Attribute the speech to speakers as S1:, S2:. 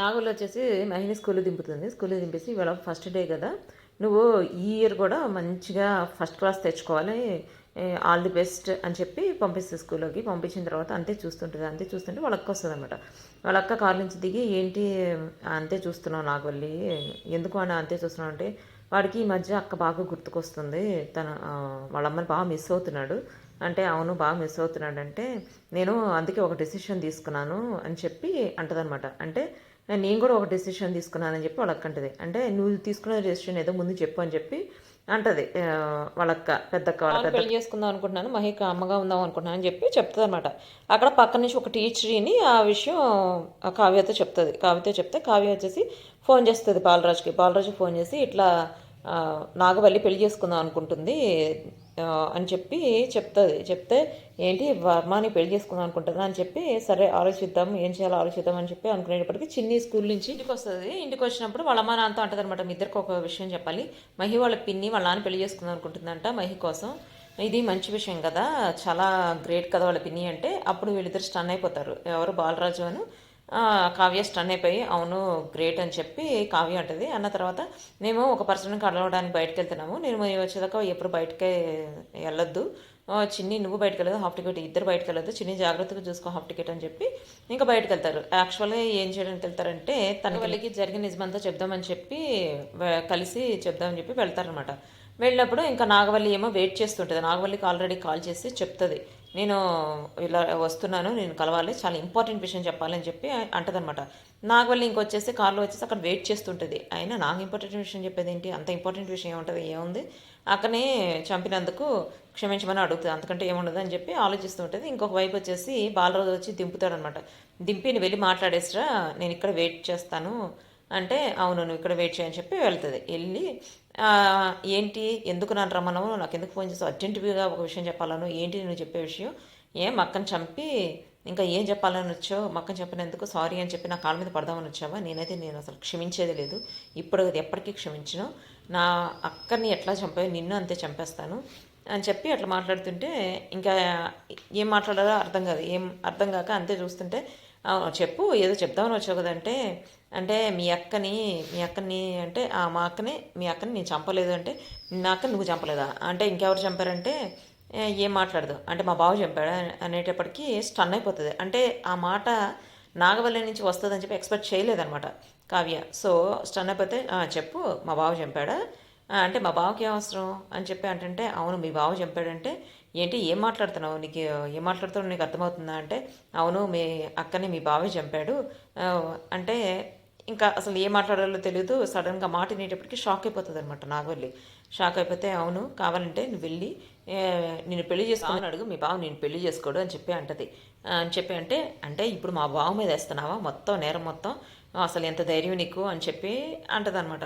S1: నాగోల్ వచ్చేసి మహిళ స్కూల్లో దింపుతుంది. స్కూల్లో దింపేసి ఇవాళ ఫస్ట్ డే కదా. నువ్వు ఈ ఇయర్ కూడా మంచిగా ఫస్ట్ క్లాస్ తెచ్చుకోవాలి. ఆల్ ది బెస్ట్ అని చెప్పి పంపిస్తుంది స్కూల్లోకి. పంపించిన తర్వాత అంతే చూస్తుంటుంది. అంతే చూస్తుంటే వాళ్ళ అక్క వస్తుంది అనమాట వాళ్ళ అక్క నుంచి దిగి ఏంటి అంతే చూస్తున్నావు నాగవల్లి ఎందుకు అని అంతే చూస్తున్నావు అంటే వాడికి ఈ మధ్య అక్క బాగా గుర్తుకొస్తుంది. తన వాళ్ళ అమ్మని బాగా మిస్ అవుతున్నాడు. అంటే అవును బాగా మిస్ అవుతున్నాడు అంటే నేను అందుకే ఒక డెసిషన్ తీసుకున్నాను అని చెప్పి అంటదనమాట అంటే నేను కూడా ఒక డెసిషన్ తీసుకున్నానని చెప్పి వాళ్ళ అక్క అంటది అంటే నువ్వు తీసుకున్న డెసిషన్ ఏదో ముందు చెప్పు అని చెప్పి అంటది. వాళ్ళక్క పెద్దక్క వాళ్ళ పెళ్ళి చేసుకుందాం అనుకుంటున్నాను మహిక అమ్మగా ఉందాం అనుకుంటున్నాను అని చెప్పి చెప్తుంది అనమాట అక్కడ పక్క నుంచి ఒక టీచర్ని ఆ విషయం కావ్యతో చెప్తుంది. కావ్యతో చెప్తే కావ్య వచ్చేసి ఫోన్ చేస్తుంది బాలరాజుకి. బాలరాజుకి ఫోన్ చేసి ఇట్లా నాగవల్లి పెళ్ళి చేసుకుందాం అనుకుంటుంది అని చెప్పి చెప్తుంది. చెప్తే ఏంటి వర్మాని పెళ్ళి చేసుకుందాం అనుకుంటుందా అని చెప్పి సరే ఆలోచిద్దాం ఏం చేయాలో ఆలోచిద్దాం అని చెప్పి అనుకునేటప్పటికి చిన్ని స్కూల్ నుంచి ఇంటికి వస్తుంది. ఇంటికి వచ్చినప్పుడు వాళ్ళ అమ్మ నాన్నతో అంటది అనమాట మీ ఇద్దరికి ఒక విషయం చెప్పాలి. మహి వాళ్ళ పిన్ని వాళ్ళ నాన్న పెళ్ళి చేసుకుందాం అనుకుంటుందంట మహి కోసం. ఇది మంచి విషయం కదా చాలా గ్రేట్ కదా వాళ్ళ పిన్ని అంటే అప్పుడు వీళ్ళిద్దరు స్టన్ అయిపోతారు. ఎవరు బాలరాజు అను కావ్య స్టన్ అయిపోయి అవును గ్రేట్ అని చెప్పి కావ్య అంటది. అన్న తర్వాత మేము ఒక పర్సన్ కలవడానికి బయటకు వెళ్తున్నాము నేను వచ్చేదాకా ఎప్పుడు బయటకే వెళ్ళొద్దు. చిన్ని నువ్వు బయటకు వెళ్ళదు హాఫ్ టికెట్ ఇద్దరు బయటకు వెళ్ళదు చిన్ని జాగ్రత్తగా చూసుకో హాఫ్ టికెట్ అని చెప్పి ఇంకా బయటకు వెళ్తారు యాక్చువల్గా ఏం చేయడానికి వెళ్తారంటే తన వాళ్ళకి జరిగిన నిజమంతా చెప్దామని చెప్పి కలిసి చెప్దామని చెప్పి వెళ్తారనమాట వెళ్ళినప్పుడు ఇంకా నాగవల్లి ఏమో వెయిట్ చేస్తుంటుంది. నాగవల్లికి ఆల్రెడీ కాల్ చేసి చెప్తుంది. నేను ఇలా వస్తున్నాను నేను కలవాలి చాలా ఇంపార్టెంట్ విషయం చెప్పాలని చెప్పి అంటదనమాట నాగవల్లి ఇంకొచ్చేసి కార్లో వచ్చేసి అక్కడ వెయిట్ చేస్తుంటుంది. అయినా నాకు ఇంపార్టెంట్ విషయం చెప్పేది ఏంటి? అంత ఇంపార్టెంట్ విషయం ఏముంటుంది? ఏముంది? అక్కనే చంపినందుకు క్షమించమని అడుగుతుంది. అంతకంటే ఏముండదు అని చెప్పి ఆలోచిస్తూ ఉంటుంది. ఇంకొక వైపు వచ్చేసి బాలరాజు వచ్చి దింపుతాడనమాట దింపి నువ్వు వెళ్ళి మాట్లాడేసిరా నేను ఇక్కడ వెయిట్ చేస్తాను అంటే అవును నువ్వు ఇక్కడ వెయిట్ చేయని చెప్పి వెళ్తుంది. వెళ్ళి ఏంటి? ఎందుకు నన్ను రమ్మన్నావు నాకు ఎందుకు ఫోన్ చేస్తావు అర్జెంటుగా ఒక విషయం చెప్పాలను. ఏంటి నువ్వు చెప్పే విషయం? ఏం అక్కని చంపి ఇంకా ఏం చెప్పాలని వచ్చావు? మక్కని చెప్పినందుకు సారీ అని చెప్పి నా కాళ్ళ మీద పడదామని వచ్చావా? నేనైతే నేను అసలు క్షమించేది లేదు. ఇప్పుడు అది ఎప్పటికీ క్షమించను. నా అక్కని ఎట్లా చంపాయో నిన్ను అంతే చంపేస్తాను అని చెప్పి అట్లా మాట్లాడుతుంటే ఇంకా ఏం మాట్లాడాలో అర్థం కాదు. ఏం అర్థం కాక అంతే చూస్తుంటే చెప్పు ఏదో చెప్దామని వచ్చావు కదంటే అంటే మీ అక్కని మీ అక్కని అంటే "ఆ, మా అక్కని మీ అక్కని నేను చంపలేదు అంటే నా అక్కని నువ్వు చంపలేదా? అంటే ఇంకెవరు చంపారంటే ఏం మాట్లాడదు. అంటే మా బావ చంపాడు అనేటప్పటికీ స్టన్ అయిపోతుంది. అంటే ఆ మాట నాగవల్లి నుంచి వస్తుందని చెప్పి ఎక్స్పెక్ట్ చేయలేదనమాట కావ్య. సో స్టన్ అయిపోతే చెప్పు మా బావ చంపాడా? అంటే మా బావకి ఏం అవసరం? అని చెప్పి అంటే అవును మీ బావ చంపాడంటే ఏంటి ఏం మాట్లాడుతున్నావు? నీకు ఏం మాట్లాడుతున్నావు? నీకు అర్థమవుతుందా? అంటే అవును మీ అక్కని మీ బావే చంపాడు. అంటే ఇంకా అసలు ఏం మాట్లాడాలో తెలియదు సడన్గా మాట వినేటప్పటికి షాక్ అయిపోతుంది అనమాట నాగవల్లి. షాక్ అయిపోతే అవును కావాలంటే నువ్వు వెళ్ళి నేను పెళ్ళి చేసుకోమని అడుగు. మీ బావ నేను పెళ్ళి చేసుకోడు అని చెప్పి అంటది. అని చెప్పి అంటే అంటే ఇప్పుడు మా బావ మీద వేస్తున్నావా? మొత్తం నేరం మొత్తం. అసలు ఎంత ధైర్యం నీకు? అని చెప్పి అంటదనమాట